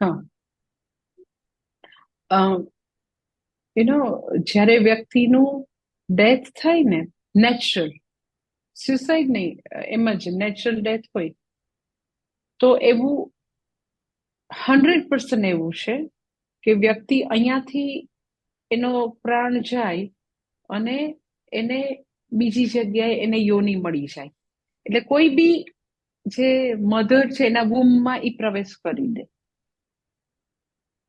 હા. You know જ્યારે વ્યક્તિનું ડેથ થાય ને નેચરલ સુસાઇડ નહીં, એમ જ નેચરલ ડેથ હોય, તો એવું હંડ્રેડ પર્સન્ટ એવું છે કે વ્યક્તિ અહીંયાથી એનો પ્રાણ જાય અને એને બીજી જગ્યાએ એને યોની મળી જાય. એટલે કોઈ બી જે મધર છે એના વુમમાં એ પ્રવેશ કરી દે.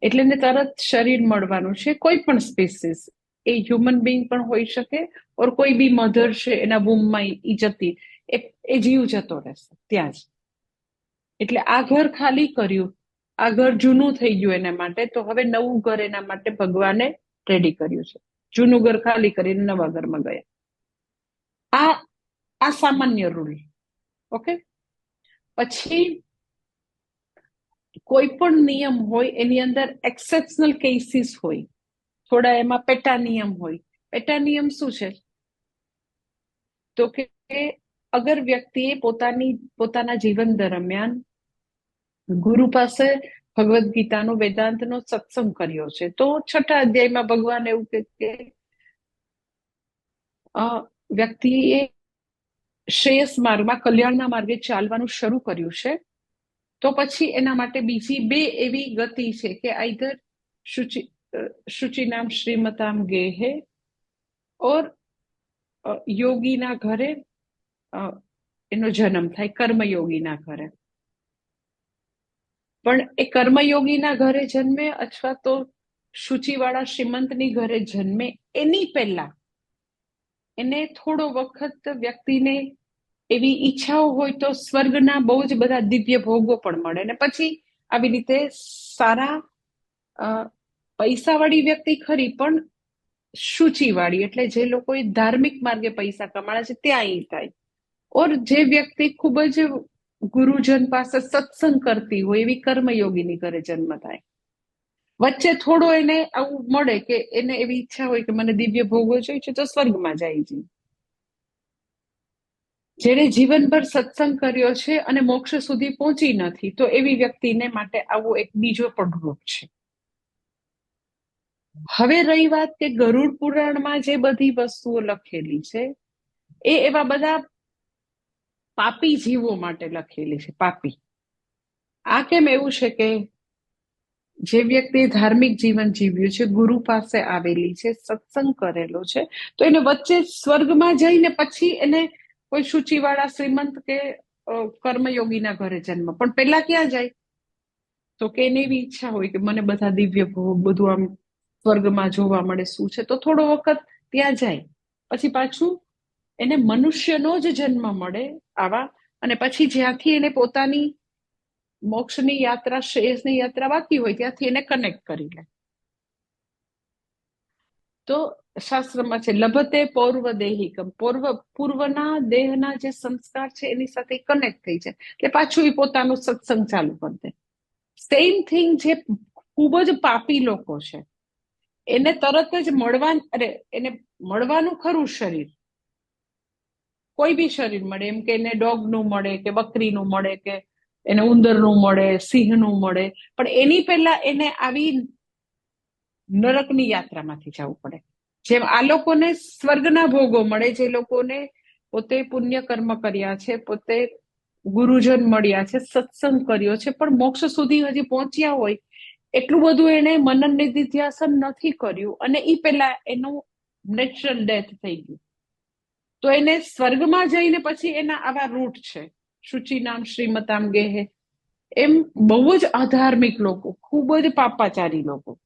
એટલે એને તરત શરીર મળવાનું છે. કોઈ પણ સ્પીસીસ એ હ્યુમન બિંગ પણ હોઈ શકે ઓર કોઈ બી મધર છે એના વૂમમાં એ જતી, એ જીવ જતો રહેશે. ત્યાં જ. એટલે આ ઘર ખાલી કર્યું. આ ઘર જૂનું થઈ ગયું એના માટે, તો હવે નવું ઘર એના માટે ભગવાને રેડી કર્યું છે. જૂનું ઘર ખાલી કરીને નવા ઘરમાં ગયા. આ આ સામાન્ય રૂલ ઓકે પછી કોઈ પણ નિયમ હોય, એની અંદર એક્સેપ્શનલ કેસીસ હોય. થોડા એમાં પેટા નિયમ હોય. પેટા નિયમ શું છે? તો કે અગર વ્યક્તિએ પોતાની, પોતાના જીવન દરમિયાન ગુરુ પાસે ભગવદ્ ગીતાનો વેદાંતનો સત્સંગ કર્યો છે, તો છઠ્ઠા અધ્યાયમાં ભગવાન એવું કે વ્યક્તિએ શ્રેયસ માર્ગમાં, કલ્યાણના માર્ગે ચાલવાનું શરૂ કર્યું છે. તો પછી એના માટે બીજી બે એવી ગતિ છે કે આઈધર શુચિ શુચિનામ શ્રીમતામ ગેહે ઓર યોગીના ઘરે એનો જન્મ થાય કર્મયોગીના ઘરે. પણ એ કર્મયોગીના ઘરે જન્મે અથવા તો શુચિવાળા શ્રીમંતની ઘરે જન્મે એની પહેલા એને થોડો વખત વ્યક્તિને એવી ઈચ્છાઓ હોય તો સ્વર્ગના બહુ જ બધા દિવ્ય ભોગો પણ મળે. ને પછી આવી રીતે સારા પૈસાવાળી વ્યક્તિ ખરી, પણ શુચિવાળી. એટલે જે લોકોએ ધાર્મિક માર્ગે પૈસા કમાડે છે, ત્યાં થાય. ઓર જે વ્યક્તિ ખૂબ જ ગુરુજન પાસે સત્સંગ કરતી હોય, એવી કર્મયોગીની ઘરે જન્મ થાય. વચ્ચે થોડો એને આવું મળે કે એને એવી ઈચ્છા હોય કે મને દિવ્ય ભોગો જોઈએ છે, તો સ્વર્ગમાં જાય છે જેણે જીવનભર સત્સંગ કર્યો છે અને મોક્ષ સુધી પહોંચી નથી, તો એવી વ્યક્તિને માટે આવો એક બીજો પણ રૂપ છે. હવે રહી વાત કે ગરુડ પુરાણમાં જે બધી વસ્તુઓ લખેલી છે, એ એવા બધા પાપી જીવો માટે લખેલી છે, પાપી. આ કેમ એવું છે કે જે વ્યક્તિ ધાર્મિક જીવન જીવ્યું છે, ગુરુ પાસે આવેલી છે, સત્સંગ કરેલો છે, તો એને વચ્ચે સ્વર્ગમાં જઈને પછી એને કોઈ સૂચિવાળા શ્રીમંત કે કર્મયોગીના ઘરે જન્મ. પણ પેલા ક્યાં જાય? તો કે એને એવી ઈચ્છા હોય કે મને બધા દિવ્ય ભોગ બધું આમ સ્વર્ગમાં જોવા મળે, શું છે? તો થોડો વખત ત્યાં જાય. પછી પાછું એને મનુષ્યનો જ જન્મ મળે આવા. અને પછી જ્યાંથી એને પોતાની મોક્ષની યાત્રા, શ્રેયસની યાત્રા બાકી હોય, ત્યાંથી એને કનેક્ટ કરી લે. તો શાસ્ત્રમાં છે, લભતે પૌર્વ દેહિકમ પૌર્વ, પૂર્વના દેહના જે સંસ્કાર છે, એની સાથે કનેક્ટ થઈ છે એટલે પાછું એ પોતાનું સત્સંગ ચાલુ કરી દે. સેમ થિંગ જે ખૂબ જ પાપી લોકો છે, એને તરત જ મળવા અરે, એને મળવાનું ખરું શરીર. કોઈ બી શરીર મળે, એમ કે એને ડોગનું મળે કે બકરીનું મળે કે એને ઉંદરનું મળે, સિંહનું મળે. પણ એની પહેલા એને આવી નરકની યાત્રામાંથી જવું પડે. જેમ આ લોકોને સ્વર્ગના ભોગો મળે જે લોકોને પોતે પુણ્ય કર્મ કર્યા છે, પોતે ગુરુજન મળ્યા છે, સત્સંગ કર્યો છે, પણ મોક્ષ સુધી હજી પહોંચ્યા હોય, એટલું બધું એને મનન નિધિધ્યાસન નથી કર્યું. અને એ પેલા એનું નેચરલ ડેથ થઈ ગયું. તો એને સ્વર્ગમાં જઈને પછી એના આવા રૂટ છે. શુચિ નામ શ્રીમતામ ગેહે. એમ બહુ જ અધાર્મિક લોકો, ખૂબ જ પાપાચારી લોકો.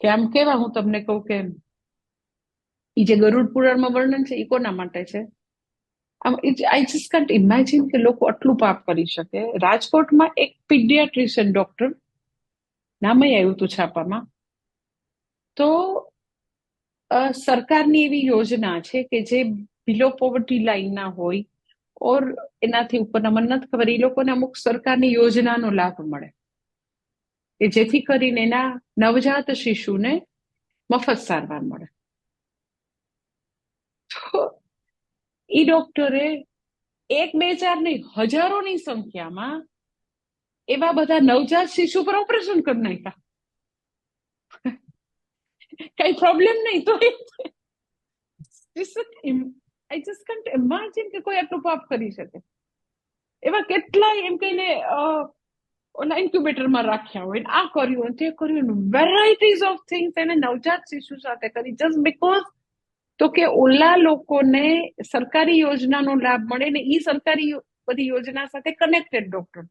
કે આમ કેવા હું તમને કહું કે એ જે ગરુડ પુરાણમાં વર્ણન છે એ કોના માટે છે? આમ આઈ જસ્ટ કાન્ટ ઇમેજિન કે લોકો આટલું પાપ કરી શકે. રાજકોટમાં એક પીડિયાટ્રિશિયન ડોક્ટર નામય આવ્યું હતું છાપામાં. તો સરકારની એવી યોજના છે કે જે બિલો પોવર્ટી લાઈનના હોય, ઓર એનાથી ઉપરના, મને નથી ખબર એ લોકોને અમુક સરકારની યોજનાનો લાભ મળે. કે જેથી કરીને એના નવજાત શિશુને મફત સારવાર મળે તો એ ડોક્ટરે એક બે ચાર નહીં, હજારોની સંખ્યામાં એવા બધા નવજાત શિશુ પર ઓપરેશન કરી નાખ્યા. કઈ પ્રોબ્લેમ નહીં તો આઈ જસ્ટ કન્ટ ઇમેજિન કે કોઈ આટલું પાપ કરી શકે. એવા કેટલાય એમ કહીને ઓલા ઇન્ક્યુબેટરમાં રાખ્યા હોય આ કર્યું તે કર્યું વેરાયટીઝ ઓફ થિંગ્સ એને નવજાત શિશુ સાથે કરી જસ્ટ બીકોઝ તો કે ઓલા લોકોને સરકારી યોજનાનો લાભ મળે ને એ સરકારી બધી યોજના સાથે કનેક્ટેડ ડોક્ટર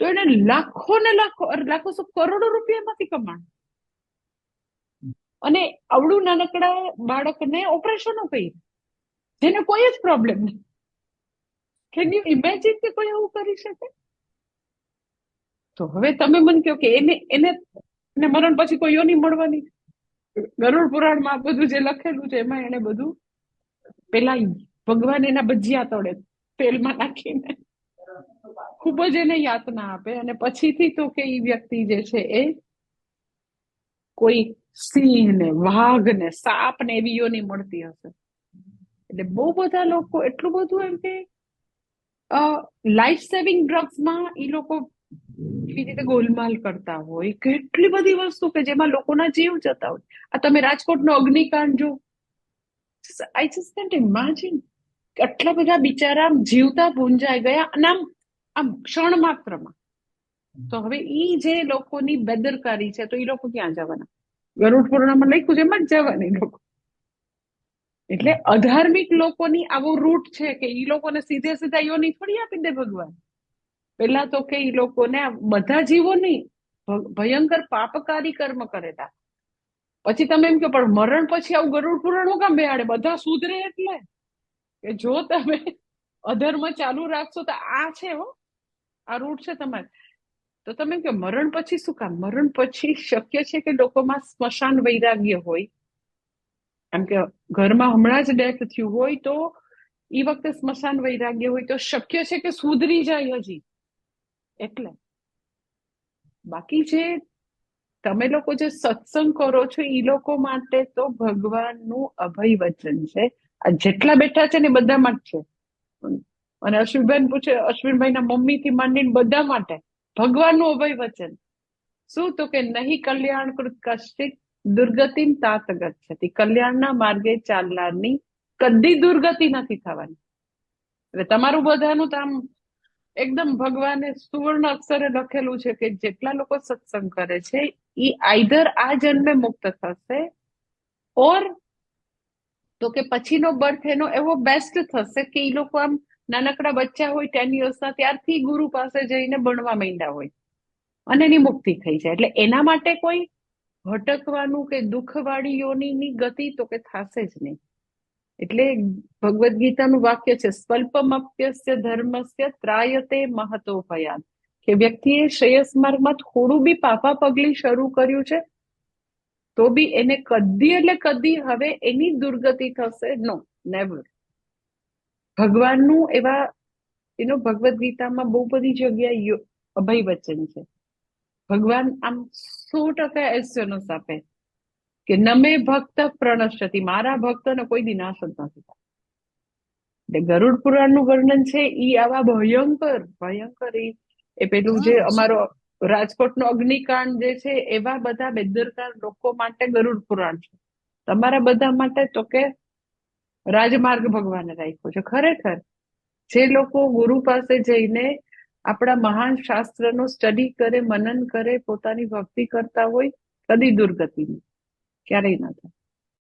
તો એને લાખો ને લાખો લાખો સો કરોડો રૂપિયામાંથી કમાણ. અને અવળું નાનકડા બાળકને ઓપરેશનો કરી. જેને કોઈ જ પ્રોબ્લેમ નહીં. કેન યુ ઇમેજિન કે કોઈ એવું કરી શકે? તો હવે તમે મને કહો કે એને એને મરણ પછી કોઈ યોની મળવાની? ગરુડ પુરાણમાં બધું જે લખેલું છે એમાં એને બધું પેલા ભગવાન એના ભજીયા તળે તેલમાં નાખીને. ખૂબ જ એને યાતના આપે અને પછીથી તો કે એ વ્યક્તિ જે છે એ કોઈ સિંહ ને વાઘ ને સાપ ને એવી યોની મળતી હશે. એટલે બહુ બધા લોકો એટલું બધું એમ કે લાઈફ સેવિંગ ડ્રગ્સમાં એ લોકો એવી રીતે ગોલમાલ કરતા હોય, કેટલી બધી વસ્તુ કે જેમાં લોકોના જીવ જતા હોય. આ તમે રાજકોટનો અગ્નિકાંડ જો આઈ જસ્ટ કેન્ટ ઇમેજિન આટલા બધા બિચારા જીવતા ભૂંજાઈ ગયા, અને આમ આમ ક્ષણ માત્રમાં. તો હવે ઈ જે લોકોની બેદરકારી છે, તો એ લોકો ક્યાં જવાના? ગરુડ પૂર્ણમાં લખ્યું છે, એમાં જ જવાની લોકો. એટલે અધાર્મિક લોકોની આવો રૂટ છે કે એ લોકોને સીધે સીધા યોની થોડી આપી દે ભગવાન. પેલા તો કે એ લોકોને બધા જીવો નહીં ભયંકર પાપકારી કર્મ કરેલા પછી તમે એમ કહો, પણ મરણ પછી આવું ગરુડ પુરાણ કામ બેહાડે? બધા સુધરે એટલે? કે જો તમે અધર્મ ચાલુ રાખશો તો આ છે હો, આ રૂટ છે તમારે. તો તમે કે મરણ પછી શું કામ? મરણ પછી શક્ય છે કે લોકોમાં સ્મશાન વૈરાગ્ય હોય? એમ કે ઘરમાં હમણાં જ ડેથ થયું હોય તો એ વખતે સ્મશાન વૈરાગ્ય હોય તો શક્ય છે કે સુધરી જાય હજી? એટલે બાકી જે તમે લોકો જે સત્સંગ કરો છો એ લોકો માટે તો ભગવાનનું અભય વચન છે. આ જેટલા બેઠા છે ને બધા માટે છે. અને અશ્વિનભાઈ પૂછે, અશ્વિનભાઈના મમ્મી થી માંડીને બધા માટે ભગવાનનું અભય વચન શું તો કે નહીં કલ્યાણ કૃત કશ્ચિત દુર્ગતિ તાત છે. કલ્યાણના માર્ગે ચાલનારની કદી દુર્ગતિ નથી થવાની. એટલે તમારું બધાનું તો આમ એકદમ ભગવાને સુવર્ણ અક્ષરે લખેલું છે કે જેટલા લોકો સત્સંગ કરે છે એ આઈધર આ જન્મે મુક્ત થશે ઓર તો કે પછીનો બર્થ એનો એવો બેસ્ટ થશે કે એ લોકો આમ નાનકડા બચ્ચા હોય ટેન યર્સના ત્યારથી ગુરુ પાસે જઈને ભણવા માંડ્યા હોય. અને એની મુક્તિ થઈ જાય. એટલે એના માટે કોઈ ભટકવાનું કે દુઃખવાળી યોનીની ગતિ તો કે થશે જ નહીં. એટલે ભગવદ્ ગીતાનું વાક્ય છે, સ્વલ્પમપ્યસ્ય ધર્મસ્ય ત્રાયતે મહતો ભયાન. કે વ્યક્તિએ શ્રેયસ માર્ગમાં થોડું બી પાપા પગલી શરૂ કર્યું છે, તો બી એને કદી એટલે કદી હવે એની દુર્ગતિ થશે. નો નેવર ભગવાનનું એવા એનો ભગવદ્ ગીતામાં બહુ બધી જગ્યાએ અભય વચન છે. ભગવાન આમ સો ટકા એસ્યોનસ આપે. કે નમે ભક્ત પ્રણશ્યતિ મારા ભક્તને કોઈ દી નાશ જ નથી એટલે ગરુડ પુરાણનું વર્ણન છે એ આવા ભયંકર ભયંકર એ પેલું જે અમારો રાજકોટનો અગ્નિકાંડ જે છે એવા બધા બેદરકાર લોકો માટે ગરુડ પુરાણ છે. તમારા બધા માટે તો કે રાજમાર્ગ ભગવાને રાખ્યો છે. ખરેખર જે લોકો ગુરુ પાસે જઈને આપણા મહાન શાસ્ત્રનો સ્ટડી કરે મનન કરે પોતાની ભક્તિ કરતા હોય કદી દુર્ગતિ નહીં. ક્યારેય ના થાય.